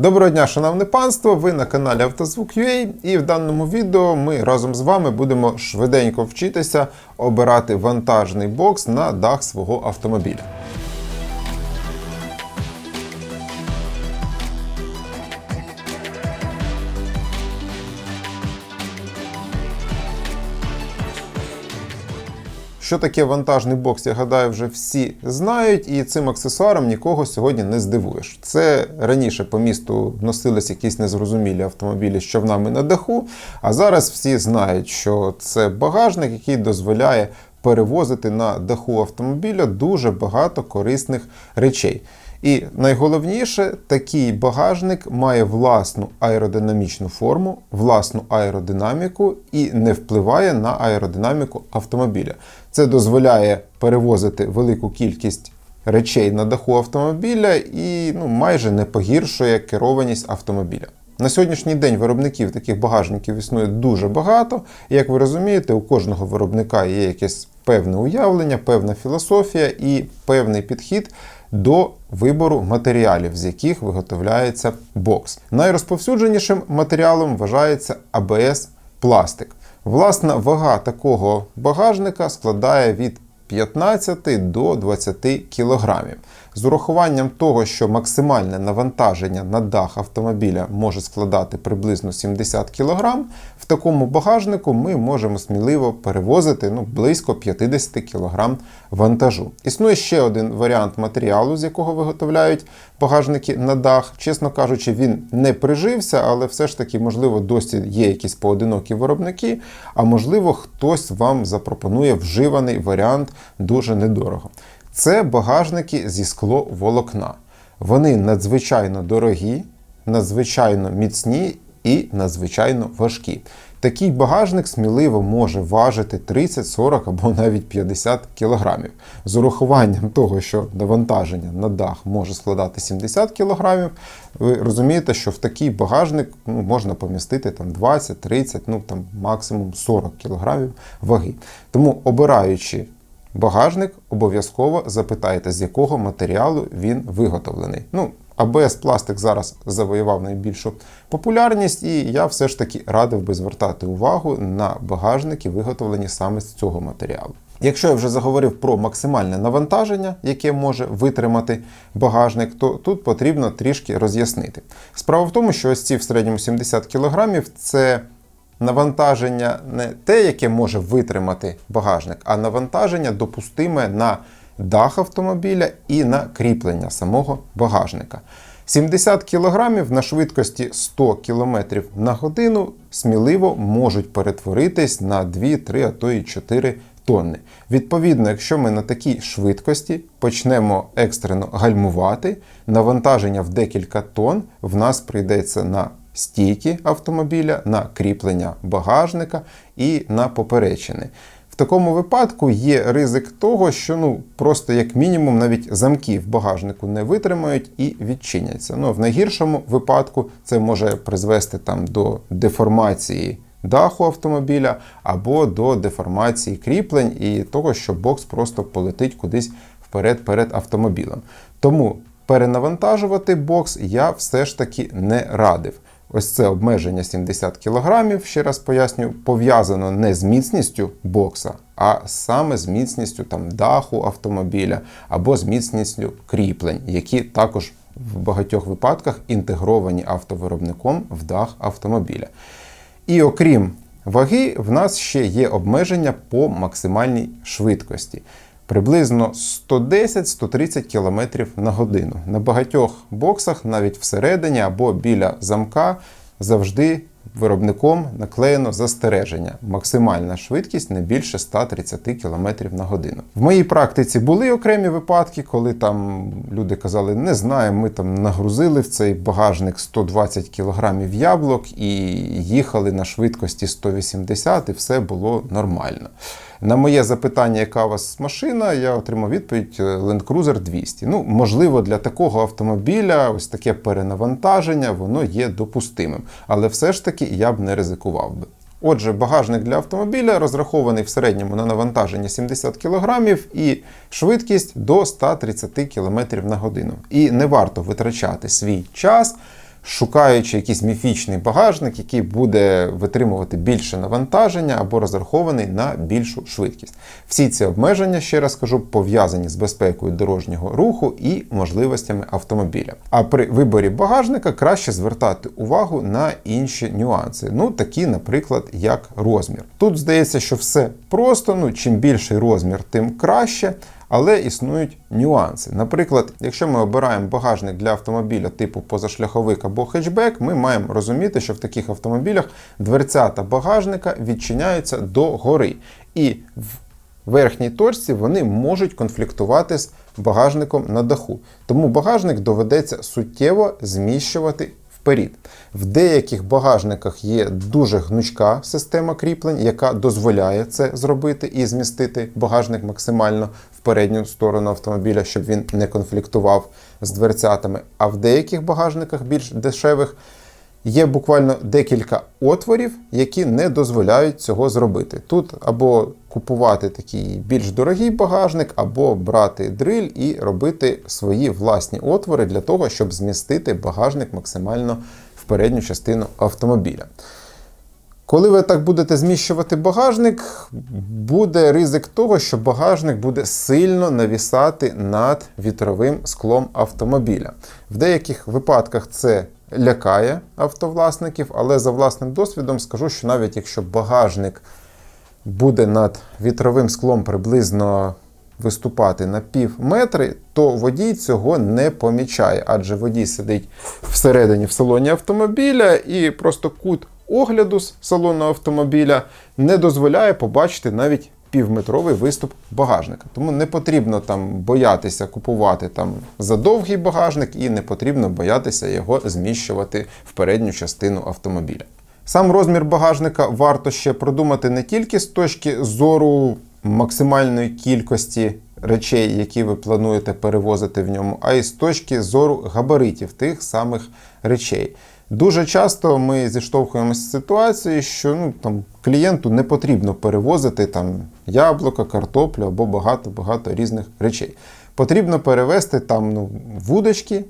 Доброго дня, шановне панство! Ви на каналі Автозвук.ua і в даному відео ми разом з вами будемо швиденько вчитися обирати вантажний бокс на дах свого автомобіля. Що таке вантажний бокс, я гадаю, вже всі знають, і цим аксесуаром нікого сьогодні не здивуєш. Це раніше по місту носились якісь незрозумілі автомобілі з човнами на даху, а зараз всі знають, що це багажник, який дозволяє перевозити на даху автомобіля дуже багато корисних речей. І найголовніше, такий багажник має власну аеродинамічну форму, власну аеродинаміку і не впливає на аеродинаміку автомобіля. Це дозволяє перевозити велику кількість речей на даху автомобіля і ну, майже не погіршує керованість автомобіля. На сьогоднішній день виробників таких багажників існує дуже багато. Як ви розумієте, у кожного виробника є якесь певне уявлення, певна філософія і певний підхід до вибору матеріалів, з яких виготовляється бокс. Найрозповсюдженішим матеріалом вважається АБС пластик. Власна вага такого багажника складає від 15 до 20 кілограмів. З урахуванням того, що максимальне навантаження на дах автомобіля може складати приблизно 70 кг, в такому багажнику ми можемо сміливо перевозити ну, близько 50 кг вантажу. Існує ще один варіант матеріалу, з якого виготовляють багажники на дах. Чесно кажучи, він не прижився, але все ж таки, можливо, досі є якісь поодинокі виробники, а можливо, хтось вам запропонує вживаний варіант дуже недорого. Це багажники зі скловолокна. Вони надзвичайно дорогі, надзвичайно міцні і надзвичайно важкі. Такий багажник сміливо може важити 30, 40 або навіть 50 кг. З урахуванням того, що навантаження на дах може складати 70 кг, ви розумієте, що в такий багажник ну, можна помістити там 20, 30, ну там максимум 40 кг ваги. Тому обираючи багажник, обов'язково запитайте, з якого матеріалу він виготовлений. Ну, АБС пластик зараз завоював найбільшу популярність, і я все ж таки радив би звертати увагу на багажники, виготовлені саме з цього матеріалу. Якщо я вже заговорив про максимальне навантаження, яке може витримати багажник, то тут потрібно трішки роз'яснити. Справа в тому, що ось ці в середньому 70 кг це навантаження не те, яке може витримати багажник, а навантаження допустиме на дах автомобіля і на кріплення самого багажника. 70 кг на швидкості 100 км на годину сміливо можуть перетворитись на 2, 3, а то і 4 тонни. Відповідно, якщо ми на такій швидкості почнемо екстрено гальмувати, навантаження в декілька тонн в нас прийдеться на стійки автомобіля, на кріплення багажника і на поперечини. В такому випадку є ризик того, що ну просто як мінімум навіть замки в багажнику не витримають і відчиняться. Ну, в найгіршому випадку це може призвести там до деформації даху автомобіля або до деформації кріплень і того, що бокс просто полетить кудись вперед перед автомобілем. Тому перенавантажувати бокс я все ж таки не радив. Ось це обмеження 70 кг, ще раз поясню, пов'язано не з міцністю бокса, а саме з міцністю там, даху автомобіля або з міцністю кріплень, які також в багатьох випадках інтегровані автовиробником в дах автомобіля. І окрім ваги, в нас ще є обмеження по максимальній швидкості. Приблизно 110-130 км на годину. На багатьох боксах, навіть всередині або біля замка, завжди виробником наклеєно застереження. Максимальна швидкість не більше 130 км на годину. В моїй практиці були окремі випадки, коли там люди казали, не знаємо, ми там нагрузили в цей багажник 120 кг яблук і їхали на швидкості 180 і все було нормально. На моє запитання, яка у вас машина, я отримав відповідь е, Land Cruiser 200. Ну, можливо, для такого автомобіля ось таке перенавантаження, воно є допустимим. Але все ж таки я б не ризикував би. Отже, багажник для автомобіля розрахований в середньому на навантаження 70 кг і швидкість до 130 км на годину. І не варто витрачати свій час шукаючи якийсь міфічний багажник, який буде витримувати більше навантаження або розрахований на більшу швидкість. Всі ці обмеження, ще раз кажу, пов'язані з безпекою дорожнього руху і можливостями автомобіля. А при виборі багажника краще звертати увагу на інші нюанси. Ну, такі, наприклад, як розмір. Тут здається, що все просто, ну чим більший розмір, тим краще. Але існують нюанси. Наприклад, якщо ми обираємо багажник для автомобіля типу позашляховик або хетчбек, ми маємо розуміти, що в таких автомобілях дверцята багажника відчиняються до гори. І в верхній точці вони можуть конфліктувати з багажником на даху. Тому багажник доведеться суттєво зміщувати вперед. В деяких багажниках є дуже гнучка система кріплень, яка дозволяє це зробити і змістити багажник максимально передню сторону автомобіля, щоб він не конфліктував з дверцятами. А в деяких багажниках більш дешевих є буквально декілька отворів, які не дозволяють цього зробити. Тут або купувати такий більш дорогий багажник, або брати дриль і робити свої власні отвори для того, щоб змістити багажник максимально в передню частину автомобіля. Коли ви так будете зміщувати багажник, буде ризик того, що багажник буде сильно навісати над вітровим склом автомобіля. В деяких випадках це лякає автовласників, але за власним досвідом скажу, що навіть якщо багажник буде над вітровим склом приблизно виступати на пів метри, то водій цього не помічає, адже водій сидить всередині в салоні автомобіля і просто кут огляду з салону автомобіля не дозволяє побачити навіть півметровий виступ багажника. Тому не потрібно там боятися купувати там задовгий багажник і не потрібно боятися його зміщувати в передню частину автомобіля. Сам розмір багажника варто ще продумати не тільки з точки зору максимальної кількості речей, які ви плануєте перевозити в ньому, а й з точки зору габаритів тих самих речей. Дуже часто ми зіштовхуємося з ситуацією, що ну, там, клієнту не потрібно перевозити там, яблука, картоплю або багато-багато різних речей. Потрібно перевезти там ну, вудочки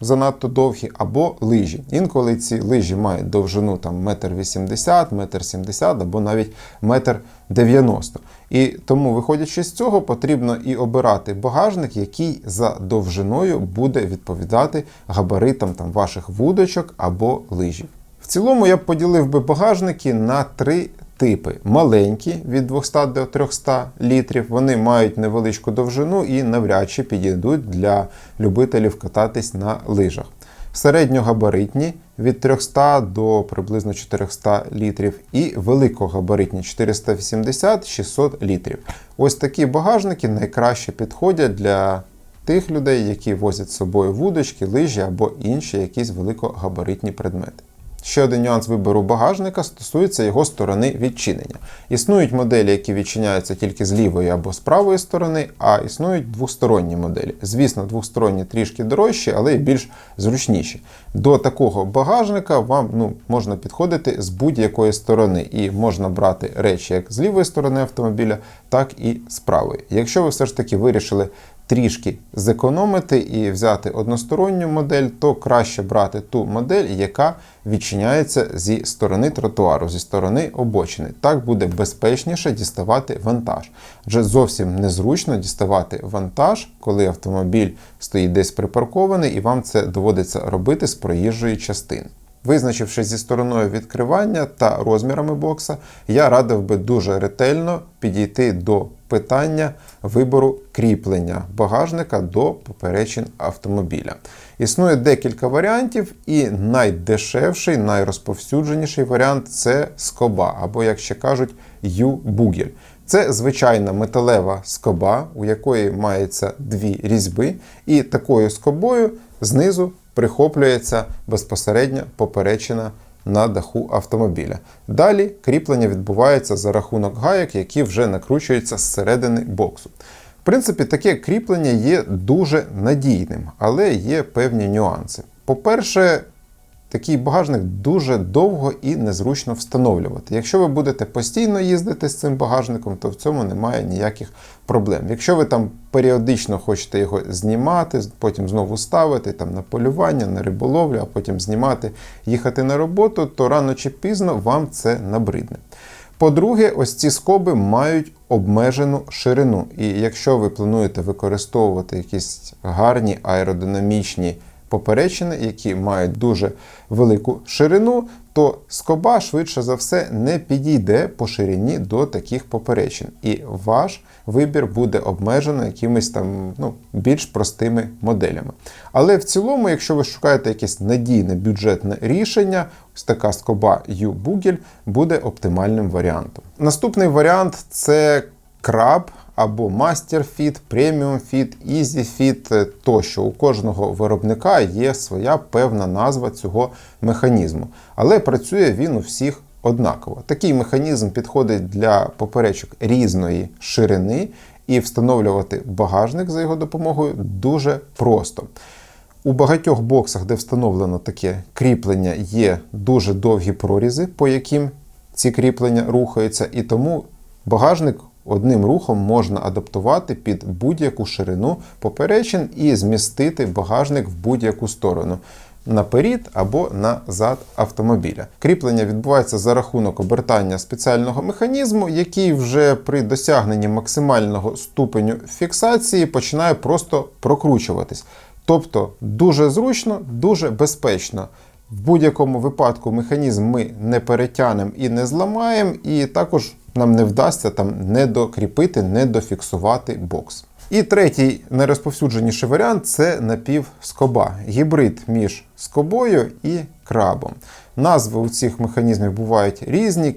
занадто довгі або лижі. Інколи ці лижі мають довжину там, 1,80 м, 1,70 м або навіть 1,90 м. І тому, виходячи з цього, потрібно і обирати багажник, який за довжиною буде відповідати габаритам там, ваших вудочок або лижів. В цілому я б поділив би багажники на три типи: маленькі від 200 до 300 літрів. Вони мають невеличку довжину і навряд чи підійдуть для любителів кататись на лижах. Середньогабаритні від 300 до приблизно 400 літрів, і великогабаритні 480-600 літрів. Ось такі багажники найкраще підходять для тих людей, які возять з собою вудочки, лижі або інші якісь великогабаритні предмети. Ще один нюанс вибору багажника стосується його сторони відчинення. Існують моделі, які відчиняються тільки з лівої або з правої сторони, а існують двосторонні моделі. Звісно, двосторонні трішки дорожчі, але й більш зручніші. До такого багажника вам ну, можна підходити з будь-якої сторони, і можна брати речі як з лівої сторони автомобіля, так і з правої. Якщо ви все ж таки вирішили трішки зекономити і взяти односторонню модель, то краще брати ту модель, яка відчиняється зі сторони тротуару, зі сторони обочини. Так буде безпечніше діставати вантаж. Адже зовсім незручно діставати вантаж, коли автомобіль стоїть десь припаркований, і вам це доводиться робити з проїжджої частини. Визначившись зі стороною відкривання та розмірами бокса, я радив би дуже ретельно підійти до питання вибору кріплення багажника до поперечин автомобіля. Існує декілька варіантів, і найдешевший, найрозповсюдженіший варіант це скоба, або, як ще кажуть, Ю-бугель. Це звичайна металева скоба, у якої мається дві різьби, і такою скобою знизу прихоплюється безпосередньо поперечина на даху автомобіля. Далі кріплення відбувається за рахунок гайок, які вже накручуються зсередини боксу. В принципі, таке кріплення є дуже надійним, але є певні нюанси. По-перше, такий багажник дуже довго і незручно встановлювати. Якщо ви будете постійно їздити з цим багажником, то в цьому немає ніяких проблем. Якщо ви там періодично хочете його знімати, потім знову ставити там на полювання, на риболовлю, а потім знімати, їхати на роботу, то рано чи пізно вам це набридне. По-друге, ось ці скоби мають обмежену ширину. І якщо ви плануєте використовувати якісь гарні аеродинамічні поперечини, які мають дуже велику ширину, то скоба швидше за все не підійде по ширині до таких поперечин. І ваш вибір буде обмежено якимись там ну, більш простими моделями. Але в цілому, якщо ви шукаєте якесь надійне бюджетне рішення, ось така скоба U-Bugel буде оптимальним варіантом. Наступний варіант це краб або Master Fit, Premium Fit, Easy Fit тощо. У кожного виробника є своя певна назва цього механізму. Але працює він у всіх однаково. Такий механізм підходить для поперечок різної ширини, і встановлювати багажник за його допомогою дуже просто. У багатьох боксах, де встановлено таке кріплення, є дуже довгі прорізи, по яким ці кріплення рухаються, і тому багажник одним рухом можна адаптувати під будь-яку ширину поперечин і змістити багажник в будь-яку сторону. Наперед або назад автомобіля. Кріплення відбувається за рахунок обертання спеціального механізму, який вже при досягненні максимального ступеню фіксації починає просто прокручуватись. Тобто дуже зручно, дуже безпечно. В будь-якому випадку механізм ми не перетянемо і не зламаємо, і також нам не вдасться там не докріпити, не дофіксувати бокс. І третій найрозповсюдженіший варіант це напівскоба, гібрид між скобою і крабом. Назви у цих механізмів бувають різні: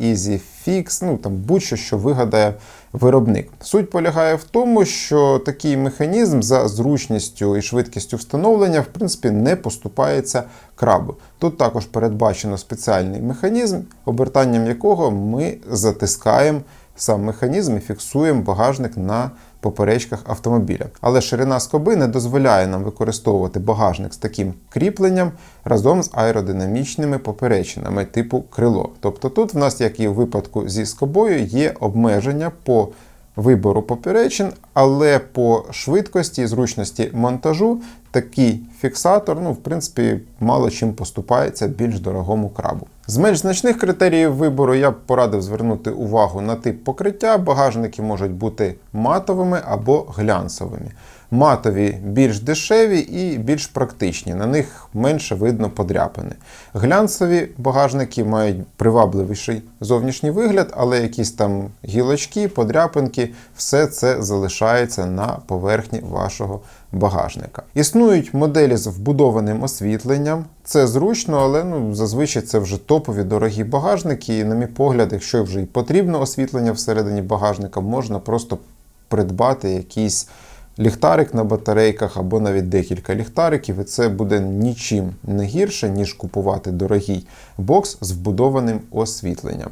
Easy Fix, ну там будь-що, що вигадає виробник. Суть полягає в тому, що такий механізм за зручністю і швидкістю встановлення, в принципі, не поступається крабу. Тут також передбачено спеціальний механізм, обертанням якого ми затискаємо сам механізм і фіксуємо багажник на поперечках автомобіля. Але ширина скоби не дозволяє нам використовувати багажник з таким кріпленням разом з аеродинамічними поперечинами типу крило. Тобто тут в нас, як і в випадку зі скобою, є обмеження по вибору поперечин, але по швидкості і зручності монтажу такий фіксатор, ну, в принципі, мало чим поступається більш дорогому крабу. З менш значних критеріїв вибору я б порадив звернути увагу на тип покриття. Багажники можуть бути матовими або глянцевими. Матові більш дешеві і більш практичні, на них менше видно подряпини. Глянцеві багажники мають привабливіший зовнішній вигляд, але якісь там гілочки, подряпинки, все це залишається на поверхні вашого багажника. Існують моделі з вбудованим освітленням. Це зручно, але ну, зазвичай це вже топові дорогі багажники. І, на мій погляд, якщо вже і потрібно освітлення всередині багажника, можна просто придбати якийсь ліхтарик на батарейках або навіть декілька ліхтариків, і це буде нічим не гірше, ніж купувати дорогий бокс з вбудованим освітленням.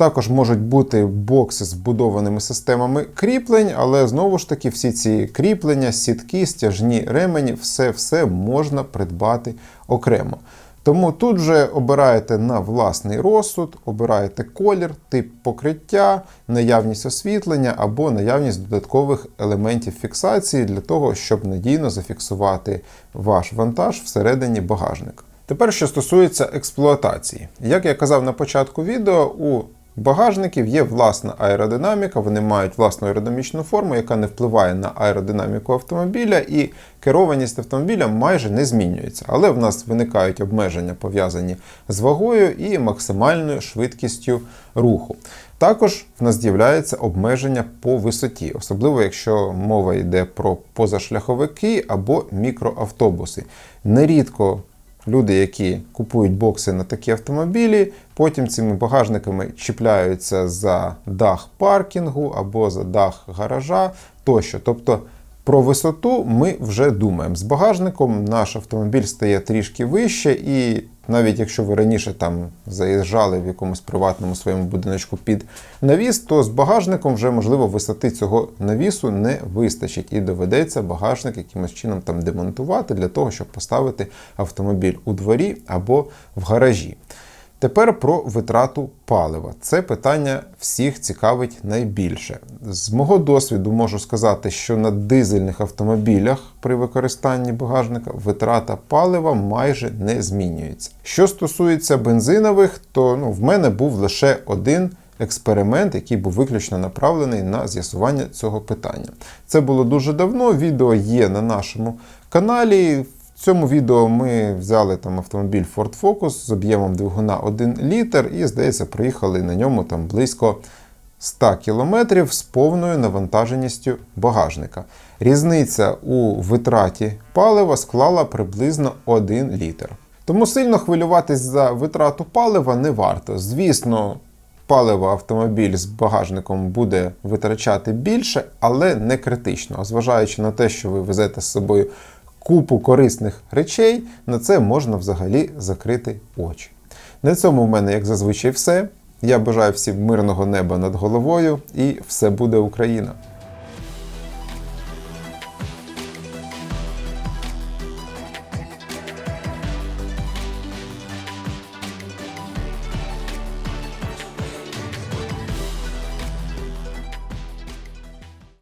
Також можуть бути бокси з вбудованими системами кріплень, але знову ж таки всі ці кріплення, сітки, стяжні ремені, все-все можна придбати окремо. Тому тут вже обираєте на власний розсуд, обираєте колір, тип покриття, наявність освітлення або наявність додаткових елементів фіксації для того, щоб надійно зафіксувати ваш вантаж всередині багажника. Тепер, що стосується експлуатації. Як я казав на початку відео, у багажників є власна аеродинаміка, вони мають власну аеродинамічну форму, яка не впливає на аеродинаміку автомобіля, і керованість автомобіля майже не змінюється. Але в нас виникають обмеження, пов'язані з вагою і максимальною швидкістю руху. Також в нас з'являється обмеження по висоті, особливо якщо мова йде про позашляховики або мікроавтобуси. Нерідко Люди, які купують бокси на такі автомобілі, потім цими багажниками чіпляються за дах паркінгу або за дах гаража тощо. Тобто Про висоту ми вже думаємо. З багажником наш автомобіль стає трішки вище, і навіть якщо ви раніше там заїжджали в якомусь приватному своєму будиночку під навіс, то з багажником вже можливо висоти цього навісу не вистачить, і доведеться багажник якимось чином там демонтувати для того, щоб поставити автомобіль у дворі або в гаражі. Тепер про витрату палива. Це питання всіх цікавить найбільше. З мого досвіду можу сказати, що на дизельних автомобілях при використанні багажника витрата палива майже не змінюється. Що стосується бензинових, то ну, в мене був лише один експеримент, який був виключно направлений на з'ясування цього питання. Це було дуже давно. Відео є на нашому каналі. В цьому відео ми взяли там автомобіль Ford Focus з об'ємом двигуна 1 літр і, здається, проїхали на ньому там близько 100 км з повною навантаженістю багажника. Різниця у витраті палива склала приблизно 1 літр. Тому сильно хвилюватись за витрату палива не варто. Звісно, паливо автомобіль з багажником буде витрачати більше, але не критично. Зважаючи на те, що ви везете з собою купу корисних речей, на це можна взагалі закрити очі. На цьому в мене, як зазвичай, все. Я бажаю всім мирного неба над головою і все буде Україна!